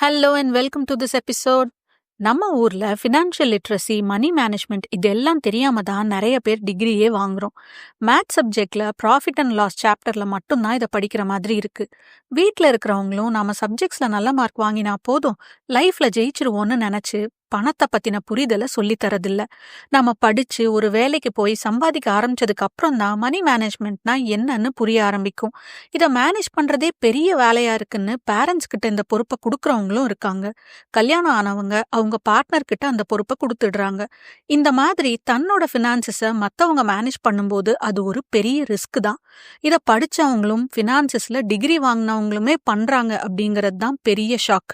Hello and welcome to this episode நம்ம ஊர்ல financial literacy மணி management இதெல்லாம் தெரியாம தான் நிறைய பேர் டிகிரியே வாங்குறோம். மேத் சப்ஜெக்ட்ல ப்ராஃபிட் அண்ட் லாஸ் சாப்டர்ல மட்டும்தான் இதை படிக்கிற மாதிரி இருக்கு. வீட்டில் இருக்கிறவங்களும் நாம சப்ஜெக்ட்ஸ்ல நல்ல மார்க் வாங்கினா போதும் லைஃப்ல ஜெயிச்சிருவோன்னு நினைச்சு பணத்தை பத்தின புரிதலை சொல்லித்தரதில்ல நாம படிச்சு ஒரு வேலைக்கு போய் சம்பாதிக்க ஆரம்பிச்சதுக்கு அப்புறம் தான் மணி மேனேஜ்மெண்ட்னா என்னன்னு புரிய ஆரம்பிக்கும். இதை மேனேஜ் பண்றதே பெரிய வேலையா இருக்குன்னு பேரண்ட்ஸ் கிட்ட இந்த பொறுப்பை கொடுக்கறவங்களும் இருக்காங்க. கல்யாணம் ஆனவங்க அவங்க பார்ட்னர் கிட்ட அந்த பொறுப்பை கொடுத்துடுறாங்க. இந்த மாதிரி தன்னோட ஃபினான்சஸை மற்றவங்க மேனேஜ் பண்ணும்போது அது ஒரு பெரிய ரிஸ்க் தான். இதை படிச்சவங்களும் ஃபினான்சஸ்ல டிகிரி வாங்கினவங்களுமே பண்றாங்க அப்படிங்கிறது தான் பெரிய ஷாக்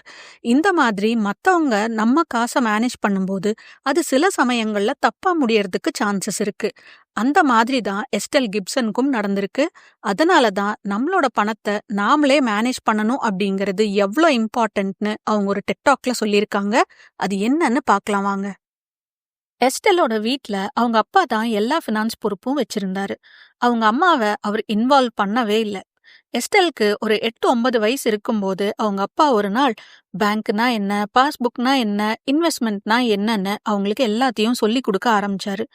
இந்த மாதிரி மற்றவங்க நம்ம காசை மேனேஜ் பண்ணும்போது அது சில சமயங்கள்ல தப்பா முடியறதுக்கு சான்சஸ் இருக்கு. அந்த மாதிரி தான் எஸ்டெல் கிப்சனுக்கும் நடந்திருக்கு. அதனால தான் நம்மளோட பணத்தை நாமளே மேனேஜ் பண்ணணும் அப்படிங்கிறது எவ்வளோ இம்பார்ட்டன்ட்னு அவங்க ஒரு டெக்டாக்ல சொல்லியிருக்காங்க. அது என்னன்னு பார்க்கலாம் வாங்க. எஸ்டெல்லோட வீட்ல அவங்க அப்பா தான் எல்லா ஃபினான்ஸ் பொறுப்பும் வச்சிருந்தாரு. அவங்க அம்மாவை அவர் இன்வால்வ் பண்ணவே இல்லை. எஸ்டெலுக்கு ஒரு எட்டு ஒன்பது வயசு இருக்கும்போது அவங்க அப்பா ஒரு நாள் பேங்க்னா என்ன பாஸ்புக்னா என்ன இன்வெஸ்ட்மெண்ட்னா என்னன்னு அவங்களுக்கு எல்லாத்தையும் சொல்லி கொடுக்க ஆரம்பிச்சாரு.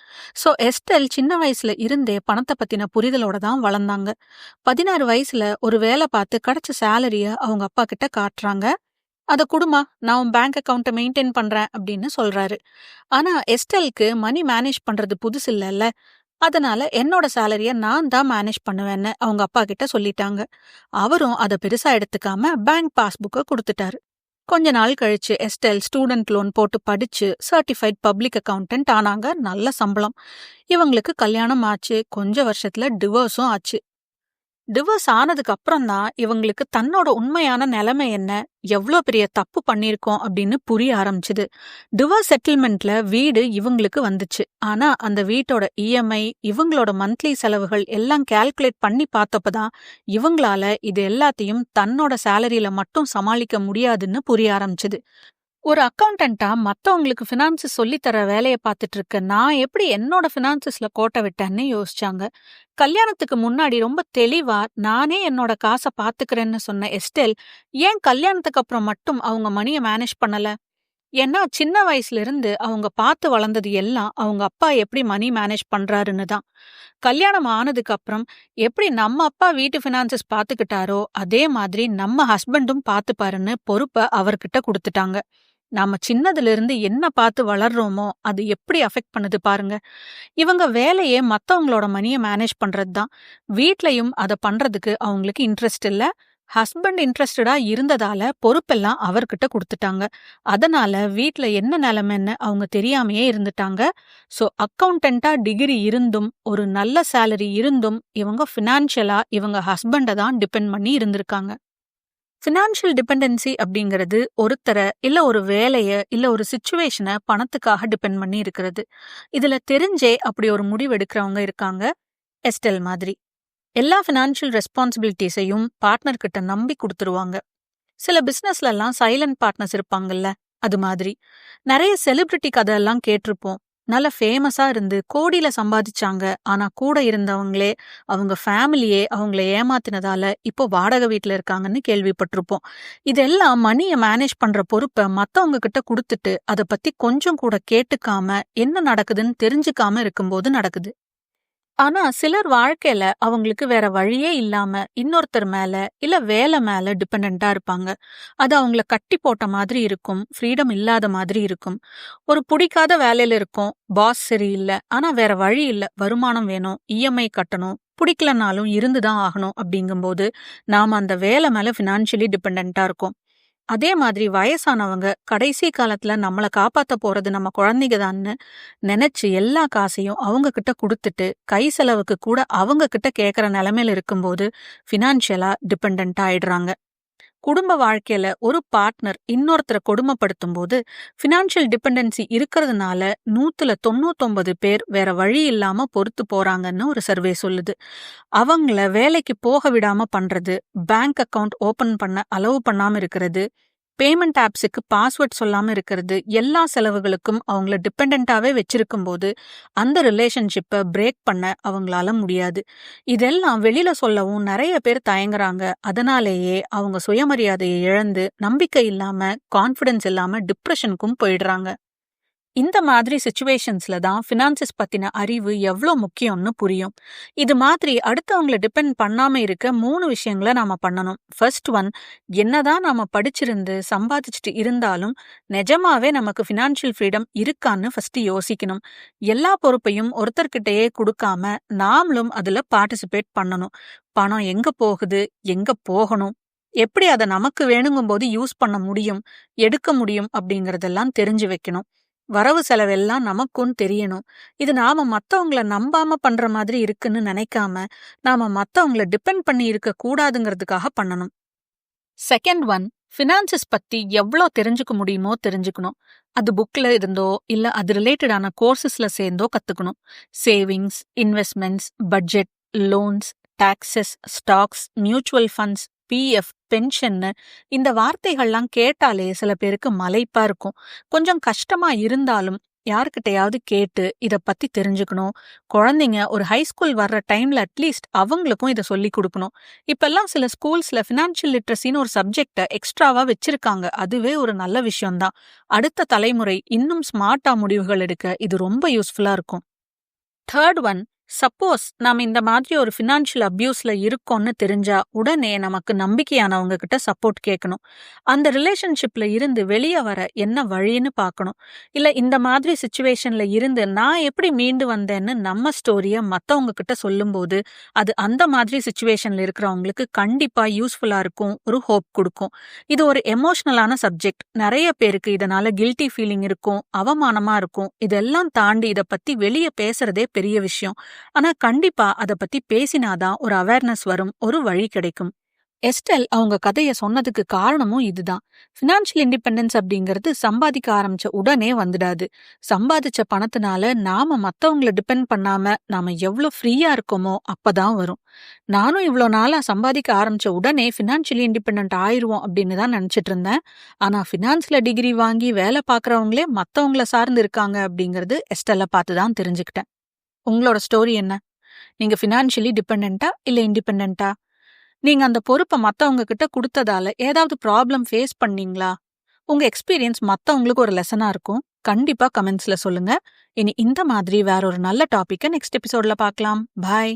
ஸோ எஸ்டெல் சின்ன வயசுல இருந்தே பணத்தை பத்தின புரிதலோட தான் வளர்ந்தாங்க. பதினாறு வயசுல ஒரு வேலை பார்த்து கிடைச்ச சேலரிய அவங்க அப்பா கிட்ட காட்டுறாங்க. அதை குடுமா நான் உன் பேங்க் அக்கௌண்ட்டை மெயின்டைன் பண்றேன் அப்படின்னு சொல்றாரு. ஆனா எஸ்டெலுக்கு மணி மேனேஜ் பண்றது புதுசு இல்லைல்ல. அதனால என்னோட சேலரிய நான் தான் மேனேஜ் பண்ணுவேன்னு அவங்க அப்பா கிட்ட சொல்லிட்டாங்க. அவரும் அதை பெருசா எடுத்துக்காம பேங்க் பாஸ்புக்கை கொடுத்துட்டாரு. கொஞ்ச நாள் கழிச்சு எஸ்டெல் ஸ்டூடெண்ட் லோன் போட்டு படிச்சு சர்டிஃபைட் பப்ளிக் அக்கௌண்டன்ட் ஆனாங்க. நல்ல சம்பளம். இவங்களுக்கு கல்யாணம் ஆச்சு. கொஞ்ச வருஷத்துல டிவோர்ஸும் ஆச்சு. டிவோர்ஸ் ஆனதுக்கு அப்புறம் தான் இவங்களுக்கு தன்னோட உண்மையான நிலைமை என்ன எவ்வளோ பெரிய தப்பு பண்ணியிருக்கோம் அப்படின்னு புரிய ஆரம்பிச்சுது. டிவோர்ஸ் செட்டில்மெண்ட்ல வீடு இவங்களுக்கு வந்துச்சு. ஆனா அந்த வீட்டோட இஎம்ஐ இவங்களோட மந்த்லி செலவுகள் எல்லாம் கால்குலேட் பண்ணி பார்த்தப்பதான் இவங்களால இது எல்லாத்தையும் தன்னோட சேலரியில மட்டும் சமாளிக்க முடியாதுன்னு புரிய ஆரம்பிச்சுது. ஒரு அக்கௌண்டண்டா மத்தவங்களுக்கு ஃபினான்சஸ் சொல்லித்தர வேலையை பார்த்துட்டு இருக்க நான் எப்படி என்னோட ஃபினான்சஸ்ல கோட்டை விட்டேன்னு யோசிச்சாங்க. கல்யாணத்துக்கு முன்னாடி ரொம்ப தெளிவா நானே என்னோட காசை பாத்துக்கிறேன்னு சொன்ன எஸ்டெல் ஏன் கல்யாணத்துக்கு அப்புறம் மட்டும் அவங்க மணியை மேனேஜ் பண்ணல? ஏன்னா சின்ன வயசுல இருந்து அவங்க பார்த்து வளர்ந்தது எல்லாம் அவங்க அப்பா எப்படி மணி மேனேஜ் பண்றாருன்னு தான். கல்யாணம் ஆனதுக்கு அப்புறம் எப்படி நம்ம அப்பா வீட்டு ஃபினான்சஸ் பாத்துக்கிட்டாரோ அதே மாதிரி நம்ம ஹஸ்பண்டும் பாத்துப்பாருன்னு பொறுப்பை அவர்கிட்ட கொடுத்துட்டாங்க. நாம சின்னதுல இருந்து என்ன பார்த்து வளர்றோமோ அது எப்படி அஃபெக்ட் பண்ணுது பாருங்க. இவங்க வேலையே மத்தவங்களோட மணியை மேனேஜ் பண்றது தான் வீட்லயும் அதை பண்றதுக்கு அவங்களுக்கு இன்ட்ரெஸ்ட் இல்ல. ஹஸ்பண்ட் இன்ட்ரெஸ்டடா இருந்ததால பொறுப்பெல்லாம் அவர்கிட்ட கொடுத்துட்டாங்க. அதனால வீட்ல என்ன நிலைமைன்னு அவங்க தெரியாமையே இருந்துட்டாங்க. ஸோ அக்கௌண்டண்டா டிகிரி இருந்தும் ஒரு நல்ல சேலரி இருந்தும் இவங்க ஃபினான்ஷியலா இவங்க ஹஸ்பண்டை தான் டிபெண்ட் பண்ணி இருந்திருக்காங்க. ஃபினான்ஷியல் டிபெண்டன்சி அப்படிங்கிறது ஒருத்தரை இல்ல ஒரு வேலைய இல்ல ஒரு சுச்சுவேஷனை பணத்துக்காக டிபெண்ட் பண்ணி இருக்கிறது. இதுல தெரிஞ்சே அப்படி ஒரு முடிவு எடுக்கிறவங்க இருக்காங்க எஸ்டெல் மாதிரி. எல்லா ஃபினான்ஷியல் ரெஸ்பான்சிபிலிட்டிஸையும் பார்ட்னர்கிட்ட நம்பி கொடுத்துருவாங்க. சில பிசினஸ்ல எல்லாம் சைலண்ட் பார்ட்னர்ஸ் இருப்பாங்கல்ல அது மாதிரி. நிறைய செலிபிரிட்டி கதை எல்லாம் கேட்டிருப்போம். நல்ல ஃபேமஸா இருந்து கோடியில சம்பாதிச்சாங்க. ஆனா கூட இருந்தவங்களே அவங்க ஃபேமிலியே அவங்கள ஏமாத்தினதால இப்போ வாடகை வீட்டில் இருக்காங்கன்னு கேள்விப்பட்டிருப்போம். இதெல்லாம் மணியை மேனேஜ் பண்ற பொறுப்பை மத்தவங்க கிட்ட கொடுத்துட்டு அதை பத்தி கொஞ்சம் கூட கேட்டுக்காம என்ன நடக்குதுன்னு தெரிஞ்சுக்காம இருக்கும்போது நடக்குது. ஆனா சிலர் வாழ்க்கையில அவங்களுக்கு வேற வழியே இல்லாம இன்னொருத்தர் மேல இல்ல வேலை மேல டிபெண்டா இருப்பாங்க. அது அவங்கள கட்டி போட்ட மாதிரி இருக்கும் ஃப்ரீடம் இல்லாத மாதிரி இருக்கும். ஒரு பிடிக்காத வேலையில இருக்கும் பாஸ் சரியில்லை ஆனா வேற வழி இல்ல வருமானம் வேணும் இஎம்ஐ கட்டணும் பிடிக்கலனாலும் இருந்துதான் ஆகணும் அப்படிங்கும்போது நாம அந்த வேலை மேல பினான்சியலி டிபெண்டா இருக்கோம். அதே மாதிரி வயசானவங்க கடைசி காலத்துல நம்மளை காப்பாத்த போறது நம்ம குழந்தைங்க தான்னு நினைச்சு எல்லா காசையும் அவங்க கிட்ட கொடுத்துட்டு கை செலவுக்கு கூட அவங்க கிட்ட கேட்கற நிலைமையில இருக்கும்போது ஃபினான்ஷியலா டிபெண்ட் ஆயிடுறாங்க. குடும்ப வாழ்க்கையில ஒரு பார்ட்னர் இன்னொருத்தரை கொடுமைப்படுத்தும் போது ஃபினான்ஷியல் டிபெண்டன்சி இருக்கிறதுனால நூத்துல தொண்ணூத்தொன்பது பேர் வேற வழி இல்லாம பொறுத்து போறாங்கன்னு ஒரு சர்வே சொல்லுது. அவங்கள வேலைக்கு போக விடாம பண்றது பேங்க் அக்கவுண்ட் ஓபன் பண்ண அலோவ் பண்ணாம இருக்கிறது பேமெண்ட் ஆப்ஸுக்கு பாஸ்வேர்ட் சொல்லாம இருக்கிறது, எல்லா செலவுகளுக்கும் அவங்கள டிபெண்டன்ட்டாவே வச்சிருக்கும்போது, அந்த ரிலேஷன்ஷிப்ப பிரேக் பண்ண அவங்களால முடியாது. இதெல்லாம் வெளியில் சொல்லவும் நிறைய பேர் தயங்குறாங்க. அதனாலேயே அவங்க சுயமரியாதையை இழந்து, நம்பிக்கை இல்லாம, கான்ஃபிடென்ஸ் இல்லாம டிப்ரெஷனுக்கும் போயிடுறாங்க. இந்த மாதிரி சுச்சுவேஷன்ஸ்ல தான் ஃபினான்சஸ் பத்தின அறிவு எவ்ளோ முக்கியம்னு புரியும். இது மாதிரி அடுத்தவங்கள டிபெண்ட் பண்ணாம இருக்க மூணு விஷயங்கள நாம பண்ணணும். ஃபர்ஸ்ட் ஒன் என்னதான் நாம படிச்சிருந்து, சம்பாதிச்சுட்டு இருந்தாலும், நிஜமாவே நமக்கு ஃபினான்ஷியல் ஃப்ரீடம் இருக்கான்னு ஃபர்ஸ்ட் யோசிக்கணும். எல்லா பொறுப்பையும் ஒருத்தர்கிட்டயே குடுக்காம, நாமளும் அதுல பார்ட்டிசிபேட் பண்ணணும். பணம் எங்க போகுது? எங்க போகணும்? எப்படி அத நமக்கு வேணுங்கும்போது யூஸ் பண்ண முடியும், எடுக்க முடியும் அப்படிங்கறதெல்லாம் தெரிஞ்சு வைக்கணும். வரவு செலவெல்லாம் நமக்கும் தெரியணும். இது நாம மத்தவங்கள நம்பாம பண்ற மாதிரி இருக்குன்னு நினைக்காம நாம மத்தவங்கள டிபெண்ட் பண்ணி இருக்க கூடாதுங்கிறதுக்காக பண்ணணும். செகண்ட் ஒன் ஃபினான்சஸ் பத்தி எவ்ளோ தெரிஞ்சுக்க முடியுமோ தெரிஞ்சுக்கணும். அது புக்ல இருந்தோ, இல்ல அது ரிலேட்டடான கோர்சஸ்ல சேர்ந்தோ கத்துக்கணும். Savings, investments, budget, loans, taxes, stocks, mutual funds, PF, பென்ஷன்னு இந்த வார்த்தைகள்லாம் கேட்டாலே சில பேருக்கு மலைப்பா இருக்கும். கொஞ்சம் கஷ்டமா இருந்தாலும், யார்கிட்டயாவது கேட்டு இத பத்தி தெரிஞ்சுக்கணும். குழந்தைங்க ஒரு ஹை ஸ்கூல் வர்ற டைம்ல அட்லீஸ்ட் அவங்களுக்கும் இத சொல்லிக் கொடுக்கணும் இப்பெல்லாம் சில ஸ்கூல்ஸ்ல ஃபினான்ஷியல் லிட்ரஸின்னு ஒரு சப்ஜெக்டை எக்ஸ்ட்ராவா வச்சிருக்காங்க. அதுவே ஒரு நல்ல விஷயம் தான். அடுத்த தலைமுறை இன்னும் ஸ்மார்ட்டா முடிவுகள் எடுக்க இது ரொம்ப யூஸ்ஃபுல்லா இருக்கும். தேர்ட் ஒன் சப்போஸ் நாம இந்த மாதிரி ஒரு ஃபினான்ஷியல் அப்யூஸ்ல இருக்கோம்னு தெரிஞ்சா, உடனே நமக்கு நம்பிக்கையானவங்க கிட்ட சப்போர்ட் கேட்கணும். அந்த ரிலேஷன்ஷிப்ல இருந்து வெளிய வர என்ன வழின்னு பார்க்கணும். இல்ல இந்த மாதிரி சுச்சுவேஷன்ல இருந்து நான் எப்படி மீண்டு வந்தேன்னு நம்ம ஸ்டோரிய மற்றவங்க கிட்ட சொல்லும்போது, அது அந்த மாதிரி சுச்சுவேஷன்ல இருக்கிறவங்களுக்கு கண்டிப்பா யூஸ்ஃபுல்லா இருக்கும். ஒரு ஹோப் கொடுக்கும் இது ஒரு எமோஷனலான சப்ஜெக்ட். நிறைய பேருக்கு இதனால கில்ட்டி ஃபீலிங் இருக்கும், அவமானமா இருக்கும். இதெல்லாம் தாண்டி இத பத்தி வெளிய பேசுறதே பெரிய விஷயம். ஆனா கண்டிப்பா அத பத்தி பேசினாதான் ஒரு அவேர்னஸ் வரும். ஒரு வழி கிடைக்கும். எஸ்டெல் அவங்க கதைய சொன்னதுக்கு காரணமும் இதுதான். ஃபினான்ஷியல் இண்டிபெண்டன்ஸ் அப்படிங்கிறது சம்பாதிக்க ஆரம்பிச்ச உடனே வந்துடாது. சம்பாதிச்ச பணத்தினால நாம மத்தவங்கள டிபெண்ட் பண்ணாம, நாம எவ்ளோ ஃப்ரீயா இருக்கோமோ அப்பதான் வரும். நானும் இவ்ளோ நாளா சம்பாதிக்க ஆரம்பிச்ச உடனே ஃபினான்ஷியலி இண்டிபெண்டன்ட் ஆயிருவோம் அப்படின்னு தான் நினைச்சிட்டு இருந்தேன். ஆனா ஃபினான்ஸ்ல டிகிரி வாங்கி வேல பாக்குறவங்களே மத்தவங்கள சார்ந்து இருக்காங்க அப்படிங்கிறது எஸ்டெல்ல பார்த்து தான் தெரிஞ்சுக்கிட்டேன். உங்களோட ஸ்டோரி என்ன? நீங்க ஃபினான்ஷியலி டிபெண்டன்ட்டா? இல்ல இண்டிபெண்டன்ட்டா? நீங்க அந்த பொறுப்ப மத்தவங்க கிட்ட குடுத்ததால ஏதாவது ப்ராப்ளம் ஃபேஸ் பண்ணீங்களா? உங்க எக்ஸ்பீரியன்ஸ் மத்தவங்களுக்கு ஒரு லெசனா இருக்கும். கண்டிப்பா கமெண்ட்ஸ்ல சொல்லுங்க. இனி இந்த மாதிரி வேற ஒரு நல்ல டாபிக்க நெக்ஸ்ட் எபிசோடில் பார்க்கலாம். பாய்.